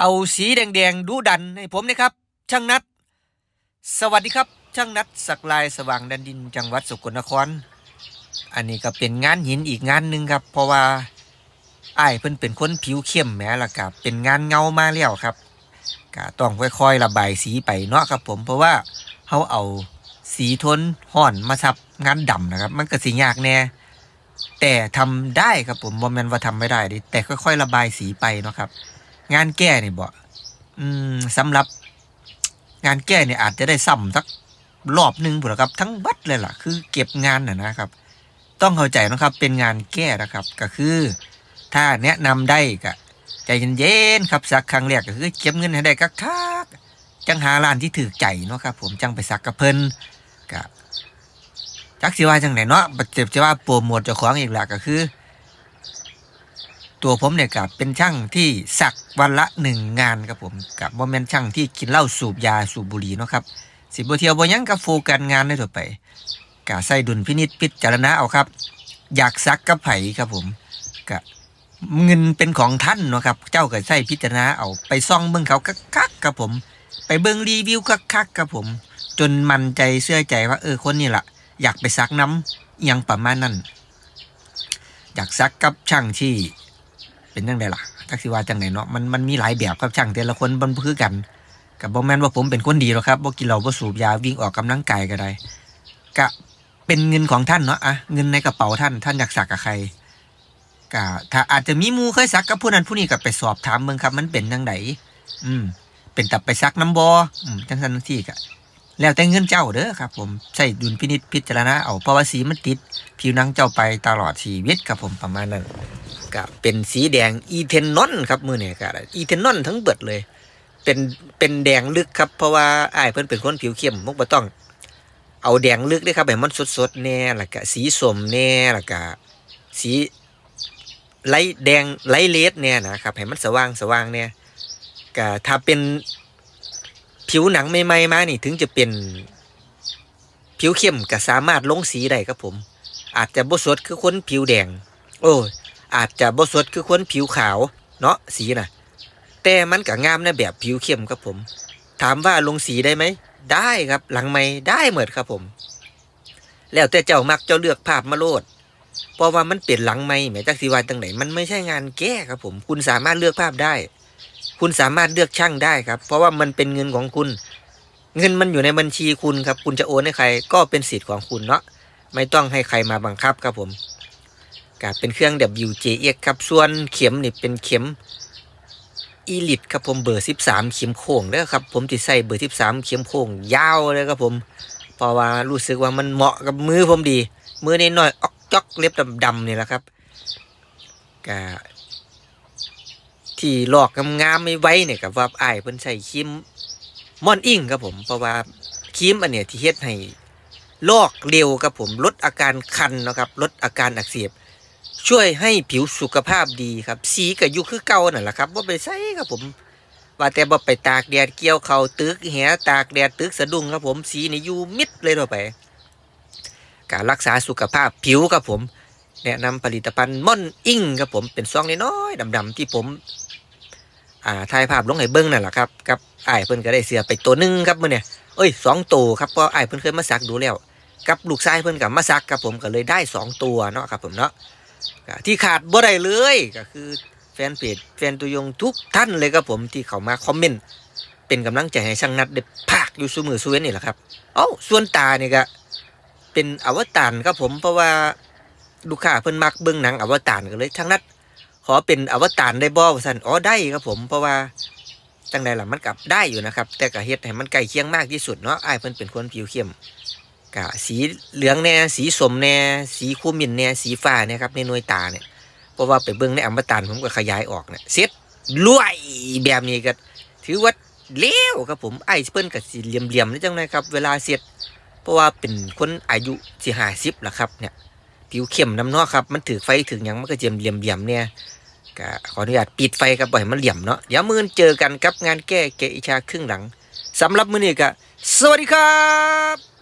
เอาสีแดงๆดูดันให้ผมนะครับ ช่างนัด สวัสดีครับ ช่างนัดสักลายสว่างแดันดินจังหวัดสกลนคร อันนี้ก็เป็นงานหินอีกงานหนึ่งครับ เพราะว่าไอ้เพิ่นเป็นคนผิวเข้มแหมล่ะครับเป็นงานเงามาแล้วครับก็ต้องค่อยๆระบายสีไปเนาะครับ ผมเพราะว่าเขาเอาสีทนห่อนมาทับงานดำนะครับ มันก็สิยากแน่แต่ทำได้ครับผมบ่แม่นว่าทำไม่ได้ดิแต่ค่อยๆ ระบายสีไปเนาะครับ งานแก้นี่บ่อืมสำหรับ งานแก้เนี่ยอาจจะได้ซ้ำสักรอบหนึ่งพุ่นล่ะครับ ทั้งบัดเลยล่ะ คือเก็บงานน่ะนะครับ ต้องเข้าใจนะครับ เป็นงานแก้นะครับ ก็คือ ถ้าแนะนำได้ก็ใจเย็นๆครับสักครั้งแรกก็คือเก็บเงินให้ได้คักๆจังหาร้านที่ถือใจเนาะครับ ผมจังไปสักกับเพิ่นก็จักสิว่าจังไหนเนาะเจ็บจะว่าโปรโมทเจ้าของอีกล่ะก็คือ ตัวผมเนี่ยกับเป็นช่างที่สักวันละหนึ่งงานครับผมกับโมเมนช่างที่กินเหล้าสูบยาสูบบุหรี่เนาะครับสิบเที่ยวบ่ยังกับโฟกันงานได้ทั่วไปกะใส่ดุลพินิจพิจารณาเอาครับ อยากซักกับไผครับผมกะเงินเป็นของท่านเนาะครับ เจ้าก็ใส่พิจารณาเอาไปซ่องเบิ่งเขาคักๆครับผม ไปเบิ่งรีวิวคักๆครับผม จนมั่นใจเชื่อใจว่าเออคนนี้ล่ะ อยากไปซักน้ำอหยังประมาณนั้น อยากซักกับช่างที่ เป็นจังไดล่ะจักสิว่าจังไดเนาะมันมันมีหลายแบบครับช่างแต่ละคนบ่คือกันกับบ่แม่นว่าผมเป็นคนดีหรอกครับบ่กินเหล้าบ่สูบยาวิ่งออกกำลังกายก็ได้ก็เป็นเงินของท่านเนาะอะเงินในกระเป๋าท่านท่านอยากสักกับใครก็ถ้าอาจจะมีมูเคยสักกับผู้นั้นผู้นี้ก็ไปสอบถามเบิ่งครับ มันเป็นจังไดอืม เป็นตับไปซักน้ำบ่อืมจังซั่นจังซี่ก็แล้วแต่เงินเจ้าเด้อครับ ผมใช้ดุลพินิจพิจารณาเอาเพราะว่าสีมันติด ผิวหนังเจ้าไปตลอดชีวิตครับผมประมาณนั้น ก็เป็นสีแดงอีเทนนอนครับมือเนี่ยก็อีเทนนอนทั้งเบิดเลย เป็นเป็นแดงลึกครับเพราะว่าอ้ายเพิ่นเป็นคนผิวเข้มมุกบ่ต้อง เอาแดงลึกด้ครับให้มันสดๆแน่แล้วก็สีส้มแน่แล้วก็สีไลแดงไลเลดแน่นะครับให้มันสว่างสว่างแน่ก็ถ้าเป็นผิวหนังใหม่ๆมานี่ถึงจะเป็นผิวเข้มก็สามารถลงสีได้ครับผม อาจจะบ่สดคือคนผิวแดง โอ้ อาจจะบสดคือคนผิวขาวเนาะสีน่ะ แต่มันก็งามในแบบผิวเข้มครับผม ถามว่าลงสีได้ไหม ได้ครับหลังไม่ได้เหมือนครับผม แล้วแต่เจ้ามักเจ้าเลือกภาพมาโลดเพราะว่ามันเปลี่ยนหลังไม่แหมจักสีวาตั้งไหนมันไม่ใช่งานแก้ครับผม คุณสามารถเลือกภาพได้ คุณสามารถเลือกช่างได้ครับ เพราะว่ามันเป็นเงินของคุณ เงินมันอยู่ในบัญชีคุณครับ คุณจะโอนให้ใคร ก็เป็นสิทธิ์ของคุณเนาะไม่ต้องให้ใครมาบังคับครับผม ก็เป็นเครื่อง WJX ครับ ส่วนเข็มนี่เป็นเข็มอีลิตครับผมเบอร์ 13 เข็มโค้งเด้อครับ ผมที่ใส่เบอร์ 13 เข็มโค้งยาวเลยครับผม เพราะว่ารู้สึกว่ามันเหมาะกับมือผมดี มือน้อยๆออกจอกเล็บดำๆนี่แหละครับก็ที่หลอกงามๆไม่ไว้เนี่ยกับว่าไอ้เพิ่นใส่ครีมมอนอิงครับผมเพราะว่าครีมอันเนี้ยที่เฮ็ดให้ลอกเร็วครับผมลดอาการคันนะครับลดอาการอักเสบ ช่วยให้ผิวสุขภาพดีครับ สีกับยุคือเก่านั่นแหละครับว่าไปใส่ครับผม ว่าแต่บ่ไปตากแดดเกี่ยวเขาตึกแหตากแดดตึกสะดุ้งครับผมสีนี่อยู่มิดเลยต่อไป การรักษาสุขภาพผิวครับผม แนะนำผลิตภัณฑ์ม่อนอิงครับผมเป็นซองน้อยๆดำๆที่ผมอ่าถ่ายภาพลงให้เบิ้งนั่นแหละครับกับไอ้ายเพิ่นก็ได้เสือไปตัวหนึงครับมื้อเนี่ยเอ้ยสองตัวครับเพราะไอ้ายเพิ่นเคยมาสักดูแล้ว กับลูกชายเพิ่นกับมาซักกับผมก็เลยได้สองตัวเนาะครับผมเนาะ ที่ขาดบ่ได้เลยก็คือแฟนเพจแฟนตัวยงทุกท่านเลยครับผมที่เข้ามาคอมเมนต์เป็นกำลังใจให้ช่างนัดได้ภาคอยู่ซุมือซุเวนนี่แหละครับเอ้าส่วนตานี่ก็เป็นอวตารครับผมเพราะว่าลูกค้าเพิ่นมักเบิ่งหนังอวตารก็เลยช่างนัดขอเป็นอวตารได้บ่ว่าสันอ๋อได้ครับผมเพราะว่าจังใดล่ะมันกลับได้อยู่นะครับ แต่ก็เฮ็ดให้มันใกล้เคียงมากที่สุดเนาะไอ้เพิ่นเป็นคนผิวเข้ม กะสีเหลืองแน่สีสมแน่สีคูมินแน่สีฟ้าเนี่ยครับในหน่วยตาเนี่ยเพราะว่าไปเบิ่งในอมตะผมก็ขยายออกเนี่ยเสร็จรวยแบบนี้ก็ถือว่าเลี้ยวครับผมไอ้เพิ่นก็สิเหลี่ยมๆนี่จังไดครับ เวลาเสร็จเพราะว่าเป็นคนอายุสิห้าสิบละครับเนี่ยผิวเข้มน้ำนอกครับมันถือไฟถึงยังมันก็เจียมเหลี่ยมๆเนี่ยก็ขออนุญาตปิดไฟครับบ่ให้มันเหลี่ยมเนาะเดี๋ยวมื้อนี้เจอกันกับงานแก้แกอิชาครึ่งหลังสำหรับมื้อนี้ก็สวัสดีครับ